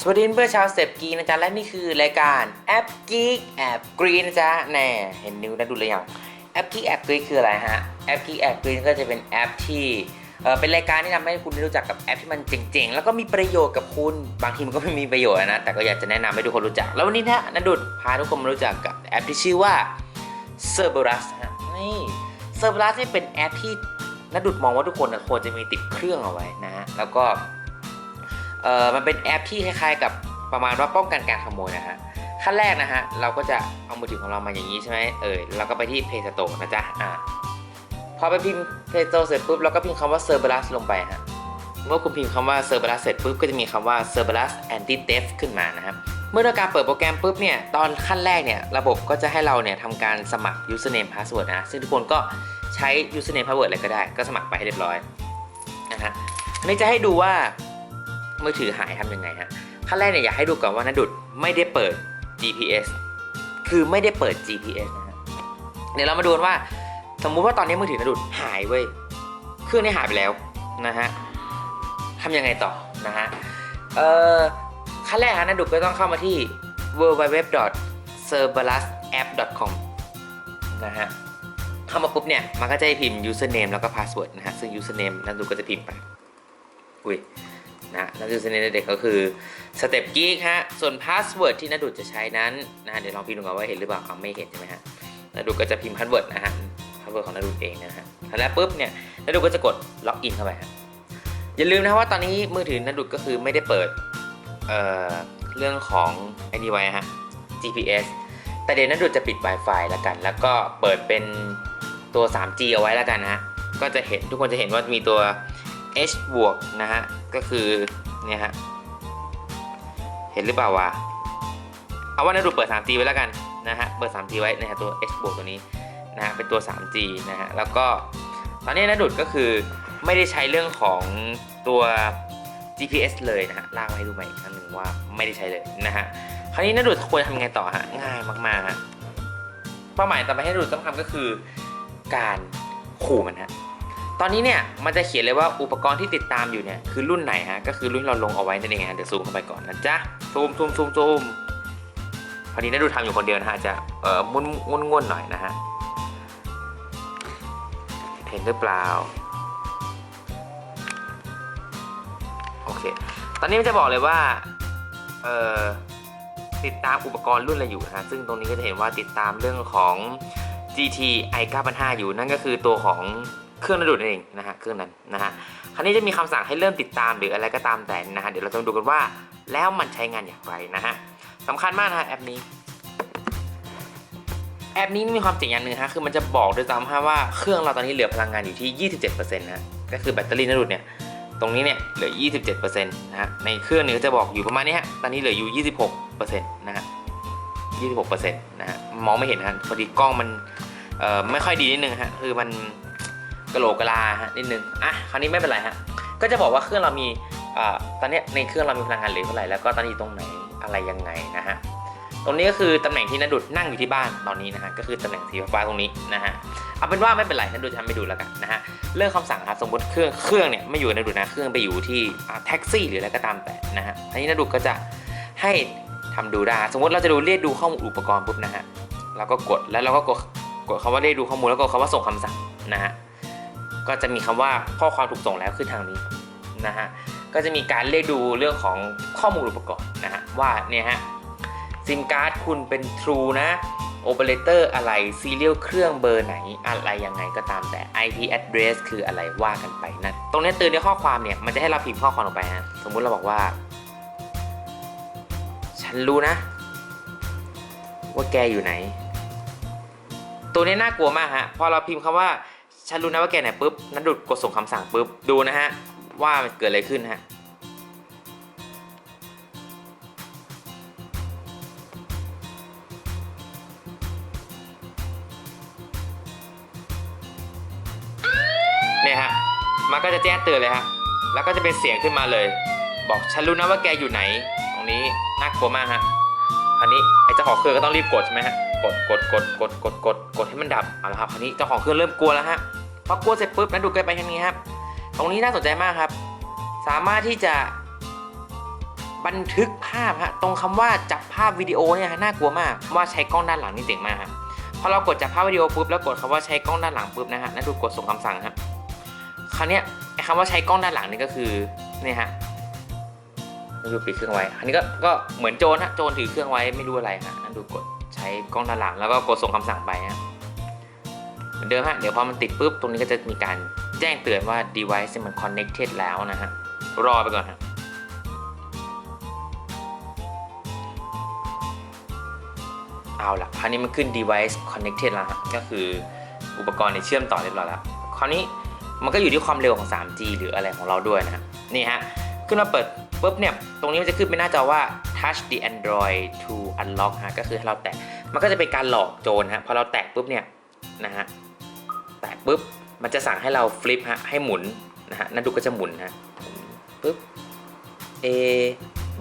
สวัสดีเพื่อนชาวเสพกีนะจ๊ะและนี่คือรายการแอปกีกแอบกรีนนะจ๊ะแน่เห็นนิ้วนะดูเลยยังแอปกีกแอบกรีนคืออะไรฮะแอปกีกแอบกรีนก็จะเป็นแอปที่เป็นรายการที่ทำให้คุณได้รู้จักกับแอปที่มันเจ๋งๆ แล้วก็มีประโยชน์กับคุณ บางทีมันก็ไม่มีประโยชน์นะ แต่ก็อยากจะแนะนำให้ทุกคนรู้จัก แล้ววันนี้นะนันดุดพาทุกคนมารู้จักกับแอปที่ชื่อว่า Cerberus ฮะนี่ Cerberus นี่เป็นแอปที่นัดดุดมองว่าทุกคนนะควรจะมีติดเครื่องเอาไว้นะ แล้วก็ เอ่อมันเป็นแอปที่คล้ายๆ กับประมาณว่าป้องกันการขโมยนะฮะขั้นแรกนะฮะเราก็จะเอามือถือของเรามาอย่างนี้ใช่ไหมเออเราก็ไปที่ Play Store นะจ๊ะอ่าพอไปพิมพ์ Play Store เสร็จปุ๊บเราก็พิมพ์คำว่า Cerberus ลงไปฮะเมื่อคุณพิมพ์คำว่า Cerberus เสร็จปุ๊บก็จะมีคำว่า Cerberus Anti Theft ขึ้นมานะครับ เมื่อเราการเปิดโปรแกรมปุ๊บเนี่ยตอนขั้นแรกเนี่ยระบบก็จะให้เราเนี่ยทำการสมัคร username password นะซึ่งทุกคนก็ใช้ username password อะไรก็ได้ ก็สมัครไปให้เรียบร้อยนะฮะอันนี้จะให้ดูว่า มือถือหายทำยังไงฮะขั้นแรกเนี่ยอยากให้ดูก่อนว่านัดุดไม่ได้เปิด GPS คือไม่ได้เปิด GPS นะฮะเดี๋ยวเรามาดูกันว่า สมมุติว่าตอนนี้มือถือนัดุดหายเว้ยเครื่องนี้หายไปแล้วนะฮะทำยังไงต่อนะฮะเอ่อขั้นแรกฮะนัดุดก็ต้องเข้ามาที่ www.cerberasapp.com นะฮะเข้ามาปุ๊บเนี่ย มันก็จะให้พิมพ์ username แล้วก็ password นะฮะ ซึ่ง username นัดดุดก็จะพิมพ์ไปอุ้ย นะนักดูเซนเด็กก็คือสเต็ปกีกฮะ ส่วนพาสเวิร์ดที่นัดดุจะใช้นั้นนะเดี๋ยวลองพิมพ์ดูก่อนว่าเห็นหรือเปล่าเอาไม่เห็นใช่ไหมฮะนัดดุก็จะพิมพ์พาสเวิร์ดนะฮะพาสเวิร์ดของนัดดุเองนะฮะแล้วปุ๊บเนี่ยนัดดุก็จะกดล็อกอินเข้าไปฮะอย่าลืมนะว่าตอนนี้มือถือนัดดุก็คือไม่ได้เปิดเอ่อเรื่องของไอ้นี่ไว้ฮะ GPS แต่เดี๋ยวนัดดุจะปิด Wi-Fi แล้วกัน แล้วก็เปิดเป็นตัว 3G เอาไว้แล้วกันนะฮะก็จะเห็นทุกคนจะเห็นว่ามีตัว h บวกนะฮะ ก็คือเนี่ยฮะ เห็นหรือเปล่าวะเอาว่านาดูเปิด 3G ไว้แล้วกันนะฮะ เปิด 3G ไว้นะฮะตัว h บวกตัวนี้นะฮะ เป็นตัว 3G นะฮะ แล้วก็ตอนนี้นาดุดก็คือไม่ได้ใช้เรื่องของตัว GPS เลยนะฮะลากมาให้ดูใหม่อีกครั้งหนึ่งว่าไม่ได้ใช้เลยนะฮะ คราวนี้นาดุดควรทำไงต่อฮะ ง่ายมากๆฮะเป้าหมายต่อไปให้นาดุดต้องทำก็คือการขู่มันฮะ ตอนนี้เนี่ยมันจะเขียนเลยว่าอุปกรณ์ที่ติดตามอยู่เนี่ยคือรุ่นไหนฮะก็คือรุ่นที่เราลงเอาไว้นั่นเองฮะเดี๋ยวซูมเข้าไปก่อนนะจ๊ะซูมซูมซูมซูมพอดีนะดูทำอยู่คนเดียวนะฮะจะเอ่อมุนมุนง่วนหน่อยนะฮะเห็นหรือเปล่าโอเคตอนนี้มันจะบอกเลยว่าเอ่อติดตามอุปกรณ์รุ่นอะไรอยู่นะฮะซึ่งตรงนี้ก็จะเห็นว่าติดตามเรื่องของ GT i 9 5 0อยู่นั่นก็คือตัวของ เครื่องระดูดนั่นเองนะฮะเครื่องนั้นนะฮะคราวนี้จะมีคำสั่งให้เริ่มติดตามหรืออะไรก็ตามแต่นะฮะเดี๋ยวเราจะมาดูกันว่าแล้วมันใช้งานอย่างไรนะฮะสำคัญมากนะฮะแอปนี้แอปนี้มีความเจ๋งอย่างหนึ่งฮะ คือมันจะบอกด้วยซ้ำฮะว่าเครื่องเราตอนนี้เหลือพลังงานอยู่ที่ 27%นะ ก็คือแบตเตอรี่นรุดเนี่ย ตรงนี้เนี่ยเหลือ 27%นะฮะ ในเครื่องนี้ก็จะบอกอยู่ประมาณนี้ฮะ ตอนนี้เหลืออยู่ 26%นะฮะ 26%นะฮะ มองไม่เห็นฮะ พอดีกล้องมัน เอ่อ ไม่ค่อยดีนิดนึงฮะ คือมัน กระโหลกกระลาฮะนิดนึงอะคราวนี้ไม่เป็นไรฮะก็จะบอกว่าเครื่องเรามีอ่าตอนนี้ในเครื่องเรามีพลังงานเหลือเท่าไหร่แล้วก็ตอนนี้อยู่ตรงไหนอะไรยังไงนะฮะตรงนี้ก็คือตำแหน่งที่นัดดุดนั่งอยู่ที่บ้านตอนนี้นะฮะก็คือตำแหน่งสีฟ้าตรงนี้นะฮะเอาเป็นว่าไม่เป็นไรนัดดุดทำให้ดูแล้วกันนะฮะเรื่องคำสั่งครับสมมติเครื่องเครื่องเนี่ยไม่อยู่ในนัดดุดนะเครื่องไปอยู่ที่แท็กซี่หรืออะไรก็ตามแต่นะฮะทีนี้นัดดุดก็จะให้ทำดูได้สมมติเราจะดูเรียกดูข้อมูลอุปกรณ์ปุ๊บนะฮะเราก็กดแล้วเราก็กดกดคำว่าเรียกดูข้อมูลแล้วก็คำว่าส่งคำสั่งนะฮะ ก็จะมีคำว่าข้อความถูกส่งแล้วขึ้นทางนี้นะฮะก็จะมีการเรียกดูเรื่องของข้อมูลอุปกรณ์นะฮะว่าเนี่ยฮะซิมการ์ดคุณเป็น True นะโอเปอเรเตอร์อะไรซีเรียลเครื่องเบอร์ไหนอะไรยังไงก็ตามแต่ IP address คืออะไรว่ากันไปนะตรงนี้เตือนในข้อความเนี่ยมันจะให้เราพิมพ์ข้อความลงไปฮะสมมุติเราบอกว่า ฉันรู้นะ ว่าแกอยู่ไหน ตัวนี้น่ากลัวมากฮะพอเราพิมพ์คำว่า ฉันรู้นะว่าแกไหนปุ๊บนั้นดุดกดส่งคำสั่งปุ๊บดูนะฮะว่ามันเกิดอะไรขึ้นฮะเนี่ยฮะมันก็จะแจ้งเตือนเลยฮะแล้วก็จะเป็นเสียงขึ้นมาเลย บอกฉันรู้นะว่าแกอยู่ไหน ตรงนี้น่ากลัวมากฮะคราวนี้ไอ้เจ้าของเครื่องก็ต้องรีบกดใช่ไหมฮะกดกดกดกดกดกดกดให้มันดับเอาละครับคราวนี้เจ้าของเครื่องเริ่มกลัวแล้วฮะ พอกลัวเสร็จปุ๊บนั้นดูใกล้ไปทางนี้ครับ ตรงนี้น่าสนใจมากครับ สามารถที่จะบันทึกภาพฮะตรงคำว่าจับภาพวิดีโอเนี่ยน่ากลัวมากว่าใช้กล้องด้านหลังนี่เจ๋งมากครับพอเรากดจับภาพวิดีโอปุ๊บแล้วกดคำว่าใช้กล้องด้านหลังปุ๊บนะฮะนั่นดูกดส่งคำสั่งฮะคราวเนี้ยไอ้คำว่าใช้กล้องด้านหลังนี่ก็คือเนี่ยฮะดูปิดเครื่องไว้ อันนี้ก็ก็เหมือนโจรฮะโจรถือเครื่องไว้ไม่รู้อะไรฮะดูกดใช้กล้องด้านหลังแล้วก็กดส่งคำสั่งไปฮะ เหมือนเดิมฮะเดี๋ยวพอมันติดปุ๊บตรงนี้ก็จะมีการแจ้งเตือนว่า device มัน connected แล้วนะฮะรอไปก่อนฮะเอาละคราวนี้มันขึ้น device connected แล้วฮะก็คืออุปกรณ์เนี่ยเชื่อมต่อเรียบร้อยแล้วคราวนี้มันก็อยู่ที่ความเร็วของ 3G หรืออะไรของเราด้วยนะฮะนี่ฮะขึ้นมาเปิดปุ๊บเนี่ยตรงนี้มันจะขึ้นเป็นหน้าจอว่า touch the android to unlock ฮะก็คือให้เราแตะมันก็จะเป็นการหลอกโจรฮะพอเราแตะปุ๊บเนี่ยนะฮะ ตะปุ๊บมันจะสั่งให้เราฟลิปฮะให้หมุนนะฮะนั่นดูก็จะหมุนฮะปุ๊บเอ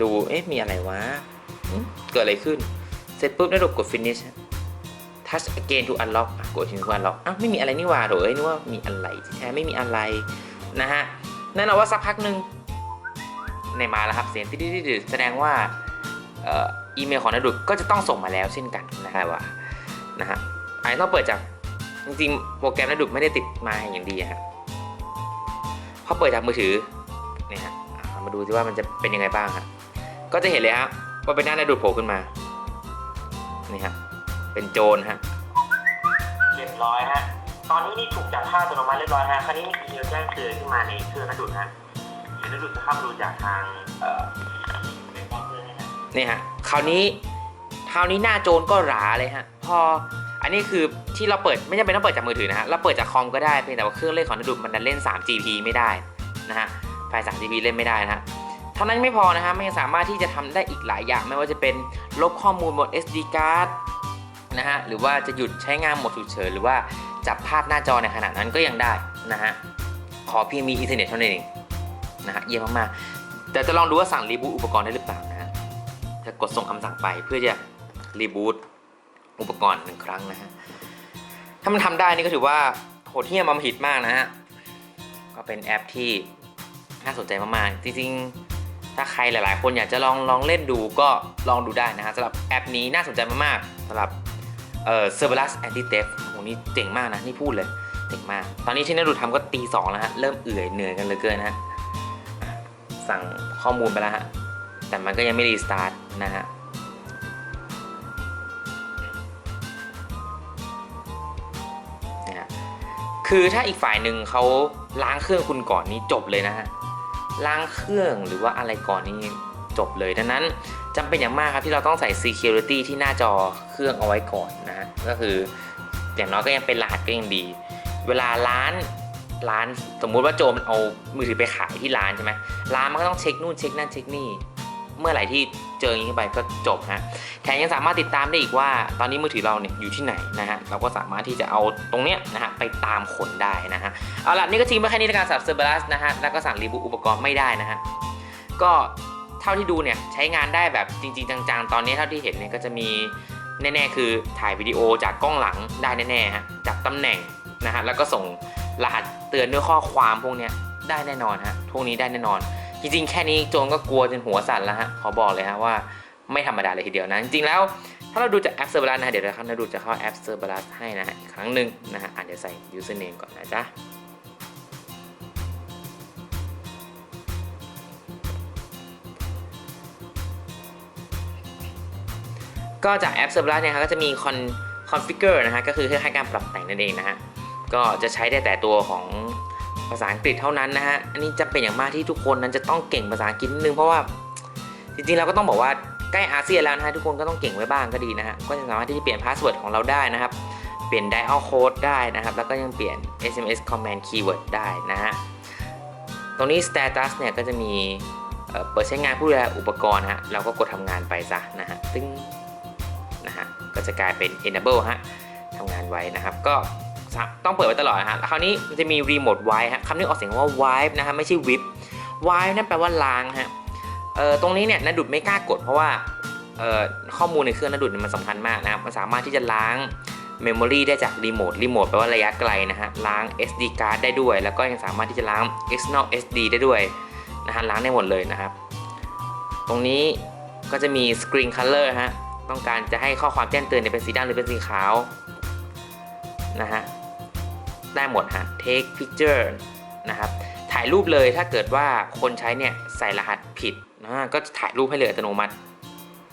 ดูเอ๊ะมีอะไรวะเกิดอะไรขึ้น เสร็จปุ๊บแล้วเรากด finish touch again to unlock กดทีนึง to unlock อ้าวไม่มีอะไรนี่ว่าโถเอ้ยนึกว่ามีอะไรแท้ไม่มีอะไรนะฮะแน่นอนว่าสักพักหนึ่งในมาแล้วครับเสียงติดๆๆแสดงว่าอีเมลของนดุดก็จะต้องส่งมาแล้วเช่นกันนะครับว่านะฮะอันนี้ต้องเปิดจาก จริงๆ โปรแกรมนดุดไม่ได้ติดมาอย่างดีฮะพอเปิดจากมือถือเนี่ยฮะอ่ามาดูสิว่ามันจะเป็นยังไงบ้างฮะก็จะเห็นเลยฮะว่าเป็นหน้านดุดโผล่ขึ้นมานี่ฮะเป็นโจรฮะเรียบร้อยฮะตอนนี้นี่ถูกจับภาพอัตโนมัติเรียบร้อยฮะคราวนี้มีอีเมลแจ้งเตือนขึ้นมาในเครื่องนัดดุดฮะเดี๋ยวนัดดุดจะเข้ามาดูจากทางเอ่อในคอมเครื่องนะฮะนี่ฮะคราวนี้คราวนี้หน้าโจรก็หราเลยฮะพอ อันนี้คือที่เราเปิดไม่จำเป็นต้องเปิดจากมือถือนะฮะ เราเปิดจากคอมก็ได้เพียงแต่ว่าเครื่องเล่นของนัดดุมันดันเล่น 3GP ไม่ได้นะฮะไฟล์ 3GP เล่นไม่ได้นะฮะเท่านั้นไม่พอนะฮะมันยังสามารถที่จะทำได้อีกหลายอย่าง ไม่ว่าจะเป็นลบข้อมูลบน SD card นะฮะ หรือว่าจะหยุดใช้งานหมดฉุกเฉินหรือว่าจับภาพหน้าจอในขณะนั้นก็ยังได้นะฮะ ขอเพียงมีอินเทอร์เน็ตเท่านั้นเองนะฮะ เยี่ยมมากๆ แต่จะลองดูว่าสั่งรีบูตอุปกรณ์ได้หรือเปล่านะฮะ จะกดส่งคำสั่งไปเพื่อจะรีบูต อุปกรณ์หนึ่งครั้งนะฮะ ถ้ามันทำได้นี่ก็ถือว่าโหดเหี้ยมมหิตมากนะฮะ ก็เป็นแอปที่น่าสนใจมากๆ จริงๆ ถ้าใครหลายๆ คนอยากจะลองลองเล่นดูก็ลองดูได้นะฮะสำหรับแอปนี้น่าสนใจมากๆสำหรับเอ่อ Cerberus Anti Theft โหนี่เจ๋งมากนะ นี่พูดเลยเจ๋งมาก ตอนนี้ที่นักดูทำก็ตีสองแล้วฮะ เริ่มเอื่อยเหนื่อยกันเลยเกินนะฮะ สั่งข้อมูลไปแล้วฮะ แต่มันก็ยังไม่รีสตาร์ทนะฮะ คือถ้าอีกฝ่ายหนึ่งเขาล้างเครื่องคุณก่อนนี้จบเลยนะฮะล้างเครื่องหรือว่าอะไรก่อนนี้จบเลยดังนั้นจำเป็นอย่างมากครับที่เราต้องใส่ security ที่หน้าจอเครื่องเอาไว้ก่อนนะ ก็คืออย่างน้อยก็ยังเป็นรหัสก็ยังดี เวลาร้านร้านสมมุติว่าโจมันเอามือถือไปขายที่ร้านใช่ไหมร้านมันก็ต้องเช็คนู่นเช็คนั่นเช็คนี่ เมื่อไหร่ที่เจออย่างนี้เข้าไปก็จบฮะแถมยังสามารถติดตามได้อีกว่า ตอนนี้มือถือเราเนี่ยอยู่ที่ไหนนะฮะเราก็สามารถที่จะเอาตรงเนี้ยนะฮะไปตามคนได้นะฮะเอาล่ะนี่ก็ทิ้งไว้แค่นี้ในการสับเซอร์เบลัสนะฮะแล้วก็สั่งรีบูอุปกรณ์ไม่ได้นะฮะก็เท่าที่ดูเนี่ยใช้งานได้แบบจริง ๆ จังๆ ตอนนี้เท่าที่เห็นเนี่ยก็จะมีแน่ๆ คือถ่ายวิดีโอจากกล้องหลังได้แน่ๆฮะจากตำแหน่งนะฮะแล้วก็ส่งรหัสเตือนด้วยข้อความพวกเนี้ยได้แน่นอนฮะพวกนี้ได้แน่นอน จริงๆ แค่นี้โจรก็กลัวจนหัวสั่นแล้วฮะขอบอกเลยฮะว่าไม่ธรรมดาเลยทีเดียวนะ จริงๆแล้ว ถ้าเราดูจากแอปเซอร์บลัสนะเดี๋ยวเราดูจะเข้าแอปเซอร์บลัสให้นะอีกครั้งหนึ่งนะฮะอาจจะใส่ username ก่อนนะจ๊ะก็จากแอป Cerberus เนี่ยครับก็จะมี con configure นะฮะก็คือคล้ายๆการปรับแต่งนั่นเองนะฮะก็จะใช้ได้แต่ตัวของ ภาษาอังกฤษเท่านั้นนะฮะ อันนี้จะเป็นอย่างมากที่ทุกคนนั้นจะต้องเก่งภาษาอังกฤษนิดนึง เพราะว่าจริงๆเราก็ต้องบอกว่าใกล้อาเซียนแล้วนะฮะทุกคนก็ต้องเก่งไว้บ้างก็ดีนะฮะ ก็จะสามารถที่จะเปลี่ยนพาสเวิร์ดของเราได้นะครับ เปลี่ยน dial code ได้นะครับ แล้วก็ยังเปลี่ยน SMS command keyword ได้นะฮะ ตรงนี้ status เนี่ยก็จะมีเเปิดใช้งานผู้ดูแลอุปกรณ์ฮะ เราก็กดทำงานไปซะนะฮะตึ้งนะฮะ ก็จะกลายเป็น enable ฮะทำงานไว้นะครับ ก็ ต้องเปิดไว้ตลอดฮะแล้วคราวนี้มันจะมี remote wipe ฮะคำนี้ออกเสียงว่า wipe นะฮะไม่ใช่ whip wipe นั่นแปลว่าล้างฮะเอ่อตรงนี้เนี่ยนดุดไม่กล้ากดเพราะว่าเอ่อข้อมูลในเครื่องนดุดมันสำคัญมากนะครับมันสามารถที่จะล้าง memory ได้จาก remote remote แปลว่าระยะไกลนะฮะล้าง SD card ได้ด้วย แล้วก็ยังสามารถที่จะล้าง external SD ได้ด้วยนะฮะล้างได้หมดเลยนะครับ ตรงนี้ก็จะมี screen color ฮะต้องการจะให้ข้อความแจ้งเตือนเนี่ยเป็นสีดำหรือเป็นสีขาวนะฮะ ได้หมดฮะ take picture นะครับ ถ่ายรูปเลยถ้าเกิดว่าคนใช้เนี่ยใส่รหัสผิดนะก็จะถ่ายรูปให้เลยอัตโนมัติ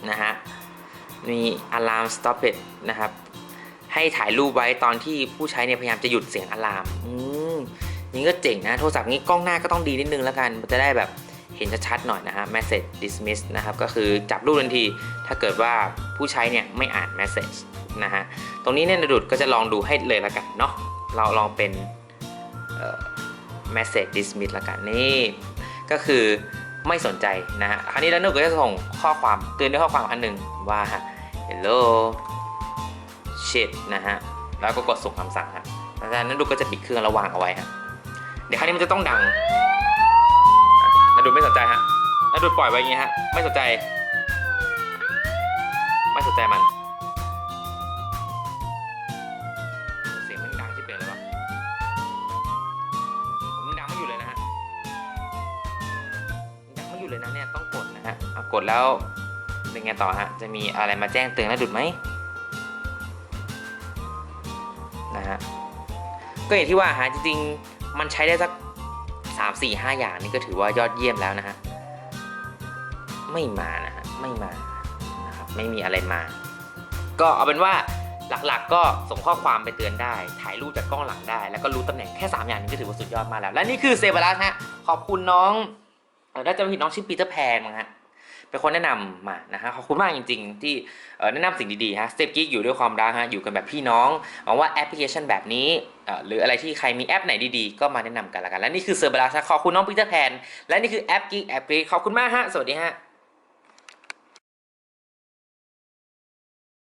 นะฮะ มี alarm stop it นะครับ ให้ถ่ายรูปไว้ตอนที่ผู้ใช้เนี่ยพยายามจะหยุดเสียงอะลามอืมนี่ก็เจ๋งนะ โทรศัพท์นี้กล้องหน้าก็ต้องดีนิดนึงแล้วกันมันจะได้แบบเห็นชัดๆหน่อยนะฮะ message dismiss นะครับ ก็คือจับรูปทันที ถ้าเกิดว่าผู้ใช้เนี่ยไม่อ่าน message นะฮะ ตรงนี้เนี่ยนดุดก็จะลองดูให้เลยละกันเนาะ เราลองเป็น message dismiss ละกันนี่ก็คือไม่สนใจนะฮะคราวนี้แล้วนุก็จะส่งข้อความเตือนด้วยข้อความอันหนึ่งว่า hello shit นะฮะแล้วก็กดส่งคำสั่งฮะแล้วจากนั้นดูก็จะปิดเครื่องแล้ววางเอาไว้ฮะเดี๋ยวคราวนี้มันจะต้องดังนาดูไม่สนใจฮะนาดูปล่อยไว้อย่างงี้ฮะไม่สนใจ ไม่สนใจมัน แล้วเป็นไงต่อฮะ จะมีอะไรมาแจ้งเตือนนาดุดไหมนะฮะ ก็อย่างที่ว่าฮะจริงๆ มันใช้ได้สักสามสี่ห้าอย่างนี่ก็ถือว่ายอดเยี่ยมแล้วนะฮะ ไม่มานะฮะ ไม่มานะครับไม่มีอะไรมา ก็เอาเป็นว่าหลักๆ ก็ส่งข้อความไปเตือนได้ ถ่ายรูปจากกล้องหลังได้ แล้วก็รู้ตำแหน่งแค่ 3 อย่างนี้ก็ถือว่าสุดยอดมากแล้ว และนี่คือเซเบรัสฮะ ขอบคุณน้องเออถ้าจะไม่ผิดน้องชื่อปีเตอร์แพนมั้งฮะ เป็นคนแนะนำมานะฮะขอบคุณมากจริง ๆ ที่แนะนำสิ่งดีๆฮะสเตปกิ๊กอยู่ด้วยความรักฮะอยู่กันแบบพี่น้องหวังว่าแอปพลิเคชันแบบนี้หรืออะไรที่ใครมีแอปไหนดีๆ ก็มาแนะนำกันละกัน และนี่คือเซอร์เบรัสขอบคุณน้องปีเตอร์แพนและนี่คือแอปกิ๊กแอปกิ๊กขอบคุณมากฮะสวัสดีฮะ